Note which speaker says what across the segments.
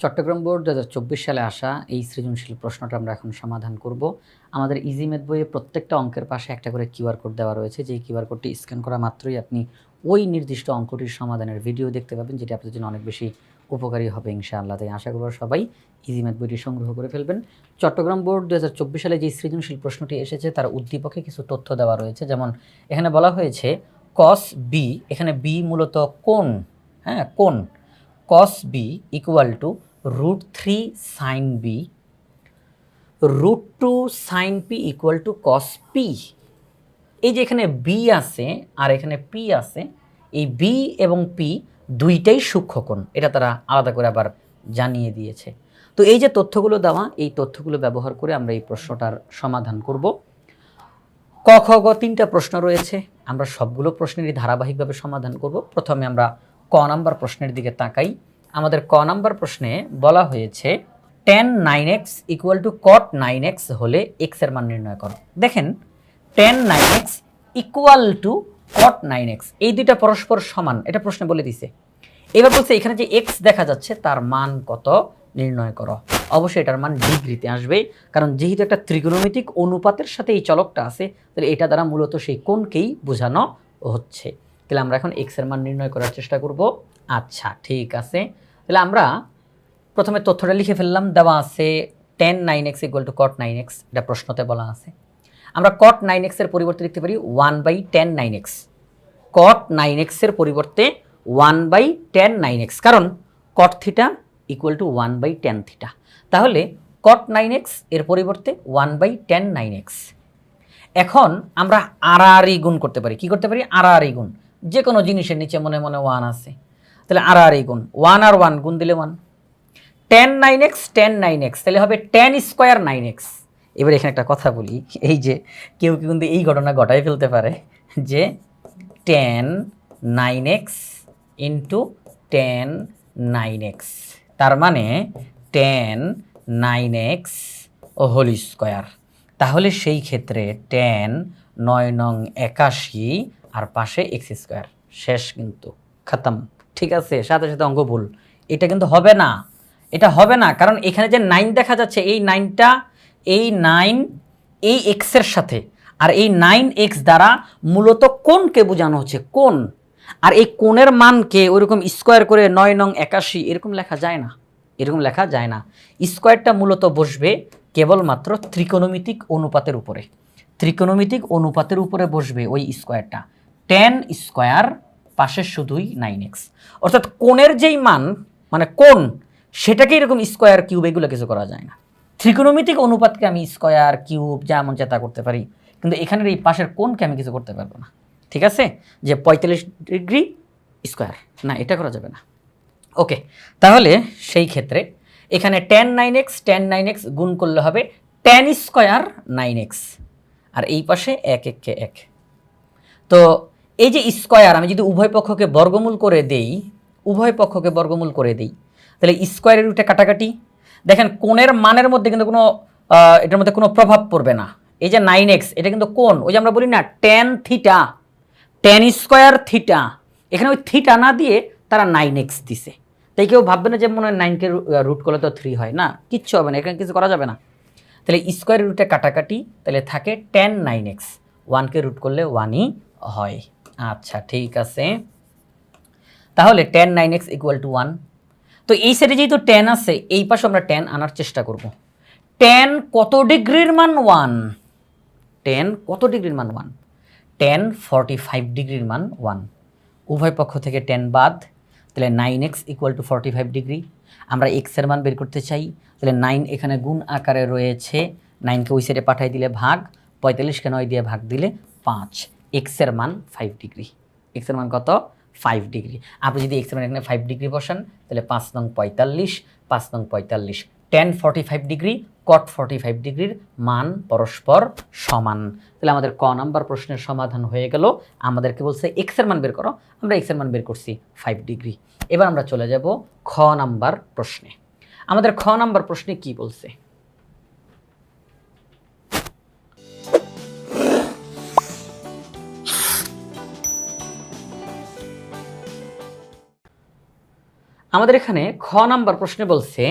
Speaker 1: Chittagong board দু হাজার চব্বিশ সালে আসা এই সৃজনশীল প্রশ্নটা আমরা এখন সমাধান করব। আমাদের ইজি ম্যাথ বইয়ে প্রত্যেকটা অঙ্কের পাশে একটা করে কিউআর কোড দেওয়া রয়েছে। যেই কিউআর কোডটি স্ক্যান করা মাত্রই আপনি ওই নির্দিষ্ট অঙ্কটির সমাধানের ভিডিও দেখতে পাবেন, যেটি আপনাদের জন্য অনেক বেশি উপকারী হবে ইনশাআল্লাহ। তাই আশা করব সবাই ইজি ম্যাথ বইটি সংগ্রহ করে ফেলবেন। চট্টগ্রাম বোর্ড দু হাজার চব্বিশ সালে যে সৃজনশীল প্রশ্নটি এসেছে, তার উদ্দীপকে কিছু তথ্য দেওয়া রয়েছে। যেমন, এখানে বলা হয়েছে কস বি এখানে বি মূলত কোন হ্যাঁ কোন cos b equal to root three sine b root two sine p equal to cos p এই যে এখানে বি আছে আর এখানে পি আছে, এই বি এবং পি দুইটাই সূক্ষ্মকোণ। এটা তারা আলাদা করে আবার জানিয়ে দিয়েছে। তো এই যে তথ্যগুলো দেওয়া, এই তথ্যগুলো ব্যবহার করে আমরা এই প্রশ্নটার সমাধান করব। ক, খ, গ তিনটা প্রশ্ন রয়েছে। আমরা সবগুলো প্রশ্নেরই ধারাবাহিকভাবে সমাধান করব। প্রথমে আমরা ক নাম্বার প্রশ্নের দিকে তাকাই। আমাদের ক নাম্বার প্রশ্নে বলা হয়েছে tan nine x equal to cot nine x হলে এক্সের মান নির্ণয় করো। দেখেন tan nine x equal to cot nine x এই দুইটা পরস্পর সমান, এটা প্রশ্নে বলে দিছে। এবার বলছে, এখানে যে এক্স দেখা যাচ্ছে, তার মান কত নির্ণয় করো। অবশ্যই এটার মান ডিগ্রিতে আসবে, কারণ যেহেতু একটা ত্রিকোণমিতিক অনুপাতের সাথে এই চলকটা আছে, তাহলে এটা দ্বারা মূলত সেই কোণকেই বোঝানো হচ্ছে। তাহলে আমরা এখন এক্সের মান নির্ণয় করার চেষ্টা করব। আচ্ছা ঠিক আছে। তাহলে আমরা প্রথমে তথ্যটা লিখে ফেললাম, দেওয়া আছে tan nine x equal to cot nine x এটা প্রশ্নতে বলা আছে। আমরা কট নাইন এক্সের পরিবর্তে লিখতে পারি one by tan nine x cot nine এক্সের পরিবর্তে one by tan nine x কারণ cot theta equal to one by tan theta তাহলে কট নাইন এক্সের পরিবর্তে one by tan nine x এখন আমরা আড়াআড়ি গুণ করতে পারি। কি করতে পারি? আর আড়াআড়ি গুণ। যে কোনো জিনিসের নিচে মনে মনে ওয়ান আছে। তাহলে আড়াআড়ি গুণ। ওয়ান আর ওয়ান গুণ দিলে one tan nine x tan nine x তাহলে হবে টেন স্কোয়ার নাইন এক্স এবার এখানে একটা কথা বলি, এই যে কেউ কেউ কিন্তু এই ঘটনা ঘটাই ফেলতে পারে যে tan nine x into tan nine x তার মানে টেন নাইন এক্স ও হোল স্কোয়ার তাহলে সেই ক্ষেত্রে টেন নয় নং একাশি আর পাশে এক্স স্কোয়ার শেষ কিন্তু, খতম। ঠিক আছে, সাথে সাথে অঙ্ক ভুল। এটা কিন্তু হবে না। এটা হবে না, কারণ এখানে যে নাইন দেখা যাচ্ছে, এই নাইনটা এই নাইন এই এক্সের সাথে। আর এই নাইন এক্স দ্বারা মূলত কোনকে বোঝানো হচ্ছে? কোন? আর এই কোণের মানকে ওইরকম স্কোয়ার করে নয় নং একাশি, এরকম লেখা যায় না। এরকম লেখা যায় না। স্কোয়ারটা মূলত বসবে কেবলমাত্র ত্রিকোণমিতিক অনুপাতের উপরে। ত্রিকোণমিতিক অনুপাতের উপরে বসবে ওই স্কোয়ারটা টেন স্কোয়ার পাশে শুধুই নাইন এক্স অর্থাৎ কোণের যেই মান মানে কোন সেটাকে এরকম স্কোয়ার কিউব এগুলো কিছু করা যায় না। ত্রিকোণমিতিক অনুপাতকে আমি স্কোয়ার কিউব যেমন চেতা করতে পারি, কিন্তু এখানের এই পাশের কোণকে আমি কিছু করতে পারব না। ঠিক আছে? যে পঁয়তাল্লিশ ডিগ্রি স্কোয়ার না, এটা করা যাবে না। ওকে, তাহলে সেই ক্ষেত্রে এখানে tan nine x tan nine x গুণ করলে হবে টেন স্কোয়ার নাইন এক্স আর এই পাশে এক এককে এক। তো এই যে স্কোয়ার, আমি যদি উভয় পক্ষকে বর্গমূল করে দেই, উভয় পক্ষকে বর্গমূল করে দেই, তাহলে স্কোয়ারের রুটে কাটাকাটি। দেখেন, কোণের মানের মধ্যে কিন্তু কোনো এটার মধ্যে কোনো প্রভাব পড়বে না। এই যে নাইন এক্স এটা কিন্তু কোন ওই যে আমরা বলি না tan theta tan square theta এখানে ওই থিটা না দিয়ে তারা নাইন এক্স দিছে। তাই কেউ ভাববে না যে মনে হয় নাইনকে রুট করলে তো থ্রি হয়। না, কিচ্ছু হবে না, এখানে কিছু করা যাবে না। তাহলে স্কোয়ার রুটে কাটাকাটি, তাহলে থাকে টেন নাইন এক্স ওয়ানকে রুট করলে ওয়ানই হয়। আচ্ছা ঠিক আছে। তাহলে tan nine x equal to one তো এই সাইডে যেহেতু টেন আছে, এই পাশে আমরা টেন আনার চেষ্টা করব। টেন কত ডিগ্রির মান ওয়ান টেন কত ডিগ্রির মান ওয়ান টেন ফর্টি ফাইভ ডিগ্রির মান ওয়ান উভয় পক্ষ থেকে টেন বাদ, তাহলে nine x equal to forty five degree. আমরা এক্সের মান বের করতে চাই, তাহলে নাইন এখানে গুণ আকারে রয়েছে। নাইনকে ওই সাইডে পাঠাই দিলে ভাগ, পঁয়তাল্লিশকে নয় দিয়ে ভাগ দিলে পাঁচ। এক্সের মান ফাইভ ডিগ্রি এক্সের মান কত? ফাইভ ডিগ্রি আপনি যদি এক্সের মান এখানে ফাইভ ডিগ্রি বসান, তাহলে পাঁচ নং পঁয়তাল্লিশ, পাঁচ নং পঁয়তাল্লিশ। Tan forty five degree cot forty five ডিগ্রির মান পরস্পর সমান। তাহলে আমাদের ক নাম্বার প্রশ্নের সমাধান হয়ে গেল। আমাদেরকে বলছে এক্সের মান বের করো। আমরা এক্সের মান বের করছি ফাইভ ডিগ্রি এবার আমরা চলে যাব খ নাম্বার প্রশ্নে। আমাদের খ নাম্বার প্রশ্নে কি বলছে? আমাদের এখানে খ নাম্বার প্রশ্নে বলছে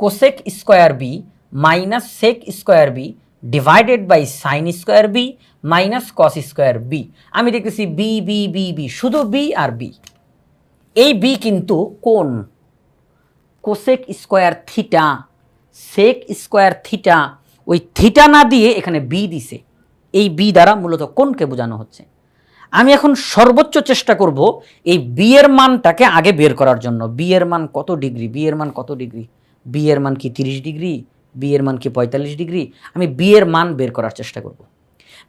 Speaker 1: cosec square b minus sec square b divided by sine square b minus cos square b আমি দেখতেছি বি বি বি বি শুধু বি আর বি এই বি কিন্তু কোন? Cosec square theta sec square theta ওই থিটা না দিয়ে এখানে বি দিছে। এই বি দ্বারা মূলত কোনকে বোঝানো হচ্ছে? আমি এখন সর্বোচ্চ চেষ্টা করব এই বি এর মানটাকে আগে বের করার জন্য। বি এর মান কত ডিগ্রি? বি এর মান কত ডিগ্রি? বি এর মান কি তিরিশ ডিগ্রি? বি এর মান কি পঁয়তাল্লিশ ডিগ্রি? আমি বি এর মান বের করার চেষ্টা করব।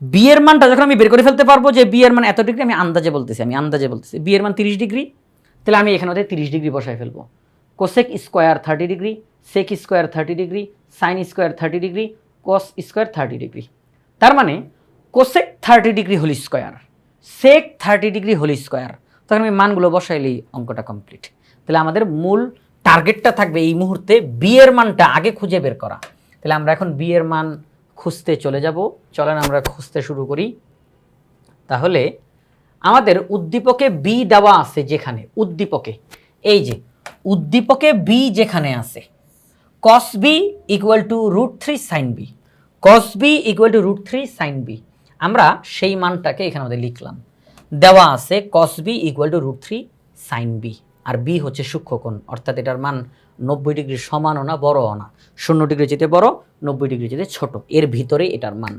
Speaker 1: বি এর মানটা যখন আমি বের করে ফেলতে পারব যে বি এর মান এত ডিগ্রি, আমি আন্দাজে বলতেছি, আমি আন্দাজে বলতেছি। বি এর মান তিরিশ ডিগ্রি? তাহলে আমি এখানে ওদের তিরিশ ডিগ্রি বসায় ফেলব। Cosec square thirty degree sec square thirty degree sine square thirty degree cos square thirty degree. তার মানে cosec thirty degree whole square sec thirty degree whole square তখন আমি মানগুলো বসাইলেই অঙ্কটা কমপ্লিট তাহলে আমাদের মূল টার্গেটটা থাকবে এই মুহূর্তে বি এর মানটা আগে খুঁজে বের করা। তাহলে আমরা এখন বি এর মান খুঁজতে চলে যাব। চলেন আমরা খুঁজতে শুরু করি। তাহলে আমাদের উদ্দীপকে বি দেওয়া আছে যেখানে, উদ্দীপকে। এই যে, উদ্দীপকে বি যেখানে আছে cos b equal to root three sine b cos b equal to root three sine b আমরা সেই মানটাকে এখানে আমাদের লিখলাম। দেওয়া আছে cos b equal to root three sine b R B হচ্ছে সূক্ষ্মকোণ, অর্থাৎ এটার মান নব্বই ডিগ্রির সমানও না, বড়ও না। শূন্য ডিগ্রি যেতে বড়, নব্বই ডিগ্রি যেতে ছোট, এর ভিতরে এটার মান।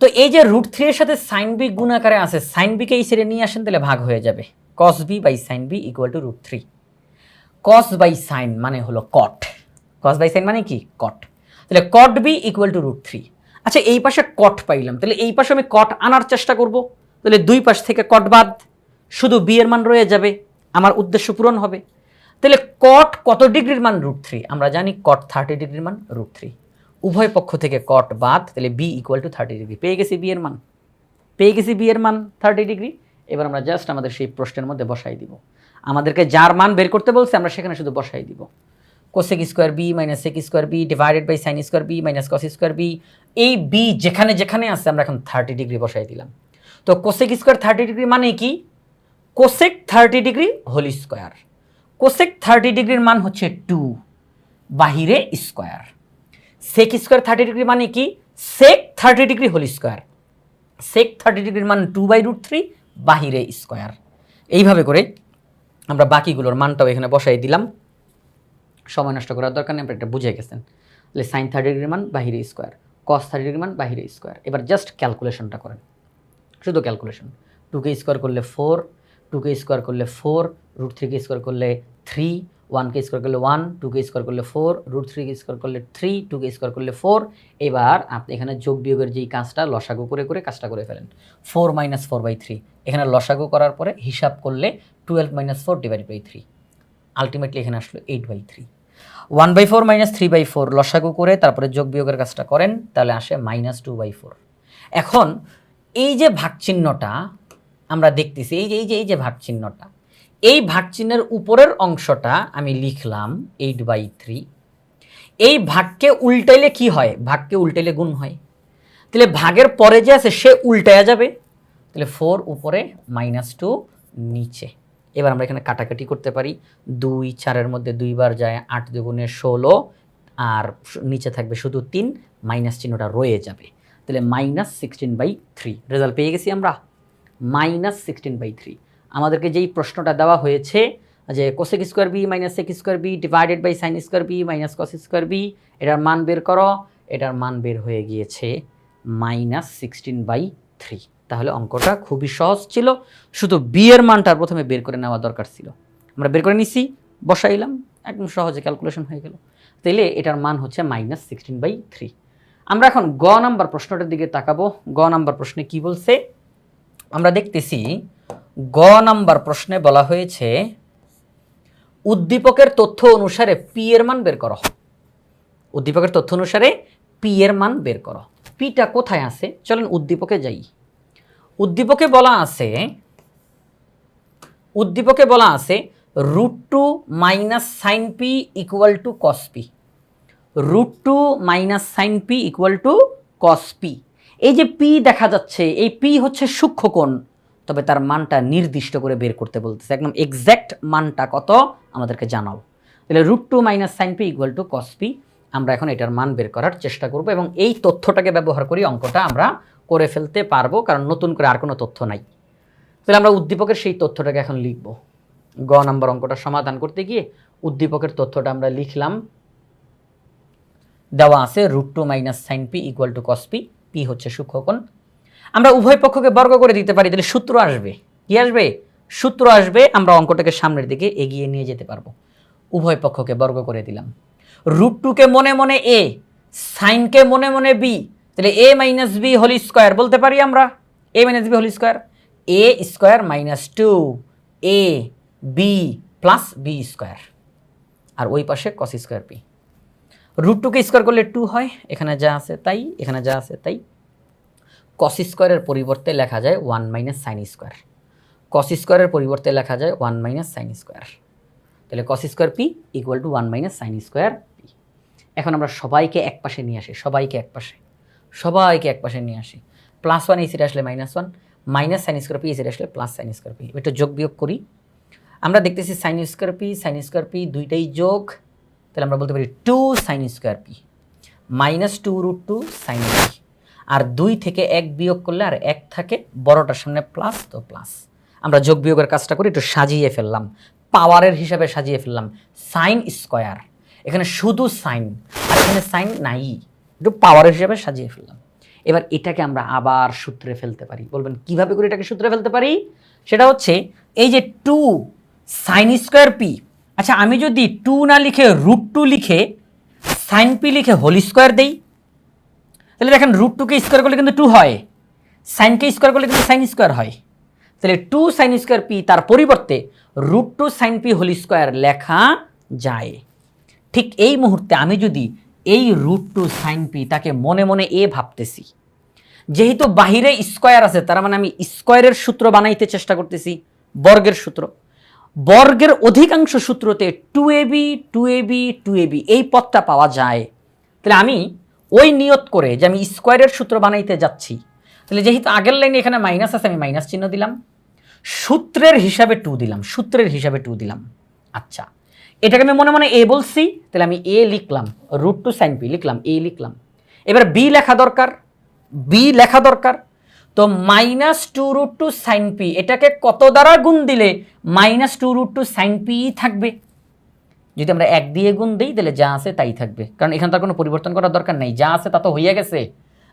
Speaker 1: তো এই যে রুট থ্রি এর সাথে সাইন বি গুণাকারে আছে সাইন বিকে এই সেরে নিয়ে আসেন, তাহলে ভাগ হয়ে যাবে। Cos b by sine b equal to root three cos by sine মানে হলো কট কস বাই সাইন মানে কি? কট তাহলে cot b equal to root three আচ্ছা এই পাশে কট পাইলাম। তাহলে এই পাশে আমি কট আনার চেষ্টা করব। তাহলে দুই পাশ থেকে কট বাদ, শুধু বি এর মান রয়ে যাবে, আমার উদ্দেশ্য পূরণ হবে। তাহলে কট কত ডিগ্রির মান? রুট থ্রি আমরা জানি কট থার্টি ডিগ্রির মান রুট থ্রি উভয় পক্ষ থেকে কট বাদ, তাহলে b equal to thirty degree পেয়ে গেছি বি এর মান। পেয়ে গেছি বি এর মান থার্টি ডিগ্রি এবার আমরা জাস্ট আমাদের সেই প্রশ্নের মধ্যে বসাই দিব। আমাদেরকে যার মান বের করতে বলছে, আমরা সেখানে শুধু বসাই দিব। Cosec square b minus sec square b divided by sine square b minus cos square b এই বি যেখানে যেখানে আছে, আমরা এখন থার্টি ডিগ্রি বসাই দিলাম। তো কোসেক স্কোয়ার থার্টি ডিগ্রি মানে কি? Cosec thirty degree whole square cosec thirty ডিগ্রির মান হচ্ছে টু বাহিরে square sec square thirty degree মানে কি? Sec thirty degree whole square sec thirty ডিগ্রির মান টু বাই রুট থ্রি বাহিরে স্কোয়ার এইভাবে করে আমরা বাকিগুলোর মানটাও এখানে বসাই দিলাম। সময় নষ্ট করার দরকার নেই, আপনি এটা বুঝে গেছেন। তাহলে সাইন থার্টি ডিগ্রি মান বাহিরে স্কোয়ার কস থার্টি ডিগ্রি মান বাহিরে স্কোয়ার এবার জাস্ট ক্যালকুলেশনটা করেন। শুধু ক্যালকুলেশন টুকে স্কোয়ার করলে ফোর টুকে স্কোয়ার করলে ফোর রুট থ্রিকে স্কোয়ার করলে থ্রি ওয়ানকে স্কোয়ার করলে ওয়ান টুকে স্কোয়ার করলে ফোর রুট থ্রিকে স্কোয়ার করলে থ্রি টুকে স্কোয়ার করলে ফোর এবার আপনি এখানে যোগ বিয়োগের যেই কাজটা, লসাগু করে করে কাজটা করে ফেলেন। Four minus four by three এখানে লসাগু করার পরে হিসাব করলে twelve minus four divide by three ultimately এখানে আসলো eight by three one by four minus three by four লসাগু করে তারপরে যোগ বিয়োগের কাজটা করেন, তাহলে আসে মাইনাস টু বাই ফোর। এখন এই যে ভাগ চিহ্নটা আমরা দেখতেছি, এই যে এই যে এই যে ভাগ চিহ্নটা এই ভাগ চিহ্নের উপরের অংশটা আমি লিখলাম এইট বাই থ্রি। এই ভাগকে উল্টাইলে কি হয়? ভাগকে উল্টাইলে গুণ হয়। তাহলে ভাগের পরে যে আছে, সে উল্টায়া যাবে। তাহলে ফোর উপরে মাইনাস টু নিচে। এবার আমরা এখানে কাটাকাটি করতে পারি। দুই চারের মধ্যে দুইবার যায় আট দুগুণে ষোলো, আর নিচে থাকবে শুধু তিন, মাইনাস চিহ্নটা রয়ে যাবে। তাহলে minus sixteen by three. Result পেয়ে গেছি আমরা? Minus sixteen by three. আমাদেরকে যেই প্রশ্নটা দেওয়া হয়েছে যে cosec square b minus sec square b divided by sine square b minus cos square b এটার মান বের করো। এটার মান বের হয়ে গিয়েছে মাইনাস সিক্সটিন বাই থ্রি। তাহলে অঙ্কটা খুবই সহজ ছিল। শুধু বি এর মানটা প্রথমে বের করে নেওয়া দরকার ছিল। আমরা বের করে নিছি, বসাইলাম, একদম সহজে ক্যালকুলেশন হয়ে গেল। তাইলে এটার মান হচ্ছে মাইনাস সিক্সটিন বাই থ্রি আমরা এখন গ নাম্বার প্রশ্নটার দিকে তাকাবো। গ নাম্বার প্রশ্নে কি বলছে? আমরা দেখতেছি, গ নাম্বার প্রশ্নে বলা হয়েছে, উদ্দীপকের তথ্য অনুসারে পি এর মান বের করো। উদ্দীপকের তথ্য অনুসারে পি এর মান বের করো। পিটা কোথায় আছে? চলেন উদ্দীপকে যাই। উদ্দীপকে বলা আছে, উদ্দীপকে বলা আছে root two minus sine p equal to cos p root two minus sine p equal to cos p এই যে পি দেখা যাচ্ছে, এই পি হচ্ছে সূক্ষ্মকোণ তবে তার মানটা নির্দিষ্ট করে বের করতে বলতেছে। একদম এক্স্যাক্ট মানটা কত? আমাদেরকে জানাও। তাহলে root two minus sine p equal to cos p আমরা এখন এটার মান বের করার চেষ্টা করব এবং এই তথ্যটাকে ব্যবহার করি অঙ্কটা আমরা করে ফেলতে পারব, কারণ নতুন করে আর কোনো তথ্য নাই। তাহলে আমরা উদ্দীপকের সেই তথ্যটাকে এখন লিখব। গ নম্বর অঙ্কটা সমাধান করতে গিয়ে উদ্দীপকের তথ্যটা আমরা লিখলাম। দেওয়া আছে root two minus sine p equal to cos p p হচ্ছে সূক্ষ্মকোণ। আমরা উভয় পক্ষকে বর্গ করে দিতে পারি, তাহলে সূত্র আসবে। কি আসবে? সূত্র আসবে, আমরা অঙ্কটাকে সামনের দিকে এগিয়ে নিয়ে যেতে পারব। উভয় পক্ষকে বর্গ করে দিলাম। রুট টুকে মনে মনে এ সাইনকে মনে মনে বি তাহলে A minus B whole square বলতে পারি আমরা? A minus B whole square A square minus two A B plus B square আর ওই পাশে কস স্কোয়ার পি রুট টুকে স্কোয়ার করলে টু হয়, এখানে যা আছে তাই, এখানে যা আছে তাই। কস স্কোয়ারের পরিবর্তে লেখা যায় one minus sine square cos স্কোয়ারের পরিবর্তে লেখা যায় ওয়ান মাইনাস সাইন স্কোয়ার তাহলে cos square P equal to one minus sine square P এখন আমরা সবাইকে এক পাশে নিয়ে আসি, সবাইকে এক পাশে। সবাইকে এক পাশে নিয়ে আসি। প্লাস ওয়ান এই আসলে minus one minus sine square P এই আসলে প্লাস সাইন স্কোয়ার পি একটু যোগ বিয়োগ করি। আমরা দেখতেছি sine square P sine square P দুইটাই যোগ, তাহলে আমরা বলতে পারি two sine square P minus two root two sine P আর দুই থেকে এক বিয়োগ করলে আর এক থাকে বড়টার সামনে প্লাস তো প্লাস আমরা যোগ বিয়োগের কাজটা করি একটু সাজিয়ে ফেললাম। পাওয়ারের হিসাবে সাজিয়ে ফেললাম। সাইন স্কোয়ার এখানে শুধু সাইন আর এখানে সাইন নাই। একটু পাওয়ার হিসাবে সাজিয়ে ফেললাম। এবার এটাকে আমরা আবার সূত্রে ফেলতে পারি। বলবেন, কীভাবে করে এটাকে সূত্রে ফেলতে পারি? সেটা হচ্ছে, এই যে টু সাইন স্কোয়ার পি আচ্ছা আমি যদি টু না লিখে রুট টু লিখে সাইন পি লিখে হোল স্কোয়ার দেই, তাহলে দেখেন রুট টুকে স্কোয়ার করলে কিন্তু টু হয় সাইনকে স্কোয়ার করলে কিন্তু সাইন স্কোয়ার হয়। তাহলে টু সাইন স্কোয়ার পি তার পরিবর্তে root two sine P whole square লেখা যায়। ঠিক এই মুহূর্তে আমি যদি এই রুট টু সাইন পি তাকে মনে মনে এ ভাবতেছি। যেহেতু বাহিরে স্কোয়ার আছে, তার মানে আমি স্কোয়ারের সূত্র বানাইতে চেষ্টা করতেছি, বর্গের সূত্র। বর্গের অধিকাংশ সূত্রতে two A B two A B two A B এই পথটা পাওয়া যায়। তাহলে আমি ওই নিয়ত করে যে আমি স্কোয়ারের সূত্র বানাইতে যাচ্ছি, তাহলে যেহেতু আগের লাইনে এখানে মাইনাস আছে, আমি মাইনাস চিহ্ন দিলাম। সূত্রের হিসাবে টু দিলাম, সূত্রের হিসাবে টু দিলাম। আচ্ছা এটাকে আমি মনে মনে এ বলছি, তাহলে আমি এ লিখলাম রুট টু সাইন পি লিখলাম এ লিখলাম। এবার বি লেখা দরকার বি লেখা দরকার, তো minus two root two sine P এটাকে কত দ্বারা গুণ দিলে minus two root two sine P থাকবে? যদি আমরা এক দিয়ে গুণ দিই, তাহলে যা আছে তাই থাকবে। কারণ এখানে তার কোনো পরিবর্তন করার দরকার নেই, যা আছে তা তো হইয়া গেছে।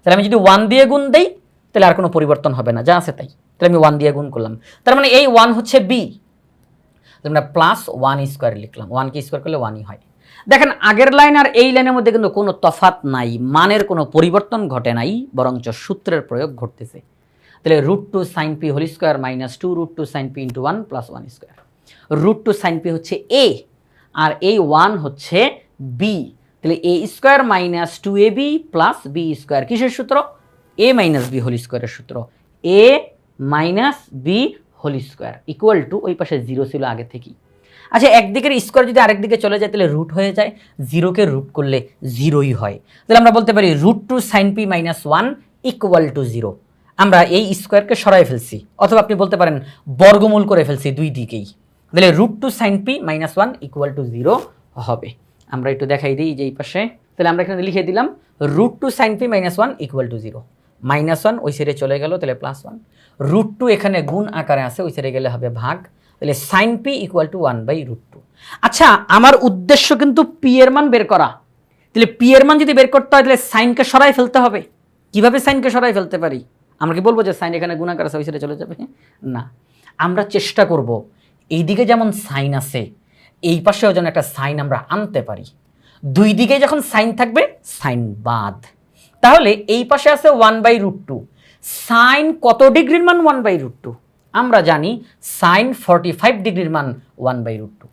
Speaker 1: তাহলে আমি যদি ওয়ান দিয়ে গুণ দিই, তাহলে আর কোনো পরিবর্তন হবে না, যা আছে তাই। তাহলে আমি ওয়ান দিয়ে গুণ করলাম। তার মানে এই ওয়ান হচ্ছে বি আমরা প্লাস ওয়ান স্কোয়ার লিখলাম। ওয়ানকে স্কোয়ার করলে ওয়ানই হয়। দেখেন, আগের লাইন আর এই লাইনের মধ্যে কিন্তু কোনো তফাত নাই, মানের কোনো পরিবর্তন ঘটে নাই, বরঞ্চ সূত্রের প্রয়োগ ঘটতেছে। তাহলে root two sine P whole square minus two root two sine P into one plus one square root two sine P হচ্ছে এ আর এই ওয়ান হচ্ছে বি তাহলে A square minus two A B plus B square কিসের সূত্র? A minus B whole স্কোয়ারের সূত্র। A minus B whole square equal to ওই পাশে জিরো ছিল আগে থেকেই। আচ্ছা একদিকের স্কোয়ার যদি আরেক দিকে চলে যায়, তাহলে রুট হয়ে যায়। জিরোকে রুট করলে জিরোই হয়। তাহলে আমরা বলতে পারি root two sine P minus one equal to zero আমরা এই স্কোয়ারকে সরাই ফেলছি, অথবা আপনি বলতে পারেন বর্গমূল করে ফেলছি দুই দিকেই। তাহলে root two sine P minus one equal to zero হবে। আমরা একটু দেখাই দিই যে এই পাশে। তাহলে আমরা এখানে লিখে দিলাম root two sine P minus one equal to zero minus one ওই সাইডে চলে গেল, তাহলে প্লাস ওয়ান রুট টু এখানে গুণ আকারে আছে, ওই সাইডে গেলে হবে ভাগ। তাহলে sine P equal to one by root two আচ্ছা আমার উদ্দেশ্য কিন্তু পি এর মান বের করা। তাহলে পি এর মান যদি বের করতে হয়, তাহলে সাইনকে সরাই ফেলতে হবে। কীভাবে সাইনকে সরাই ফেলতে পারি? আমরা কি বলব যে সাইন এখানে গুণাকার আছে, ওই সাইডে চলে যাবে? না। আমরা চেষ্টা করব, এইদিকে যেমন সাইন আছে, এই পাশেও যেন একটা সাইন আমরা আনতে পারি। দুই দিকে যখন সাইন থাকবে সাইন বাদ। তাহলে এই পাশে আছে one by root two sine কত ডিগ্রির মান ওয়ান বাই রুট টু আমরা জানি সাইন ফর্টি ফাইভ ডিগ্রির মান ওয়ান বাই রুট টু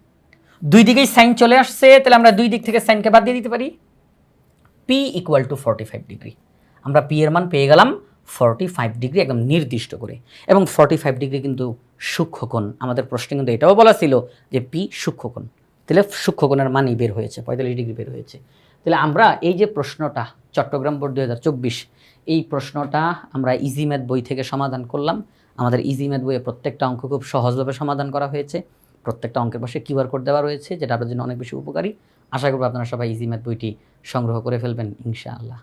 Speaker 1: দুই দিকেই সাইন চলে আসছে, তাহলে আমরা দুই দিক থেকে সাইনকে বাদ দিয়ে দিতে পারি। P equal to forty five degree আমরা পি এর মান পেয়ে গেলাম ফর্টি ফাইভ ডিগ্রি একদম নির্দিষ্ট করে। এবং ফর্টি ফাইভ ডিগ্রি কিন্তু সূক্ষ্মকোণ আমাদের প্রশ্নে কিন্তু এটাও বলা ছিল যে পি সূক্ষ্মকোণ তাহলে সূক্ষ্মকোণের মানই বের হয়েছে, পঁয়তাল্লিশ ডিগ্রি বের হয়েছে। তাহলে আমরা এই যে প্রশ্নটা, চট্টগ্রাম বোর্ড দুই হাজার চব্বিশ, এই প্রশ্নটা আমরা ইজি ম্যাথ বই থেকে সমাধান করলাম। আমাদের ইজি ম্যাথ বইয়ে প্রত্যেকটা অঙ্ক খুব সহজভাবে সমাধান করা হয়েছে। প্রত্যেকটা অঙ্কের পাশে কিউআর কোড দেওয়া রয়েছে, যেটা আপনার জন্য অনেক বেশি উপকারী। আশা করব আপনারা সবাই ইজি ম্যাথ বইটি সংগ্রহ করে ফেলবেন, ইনশাআল্লাহ।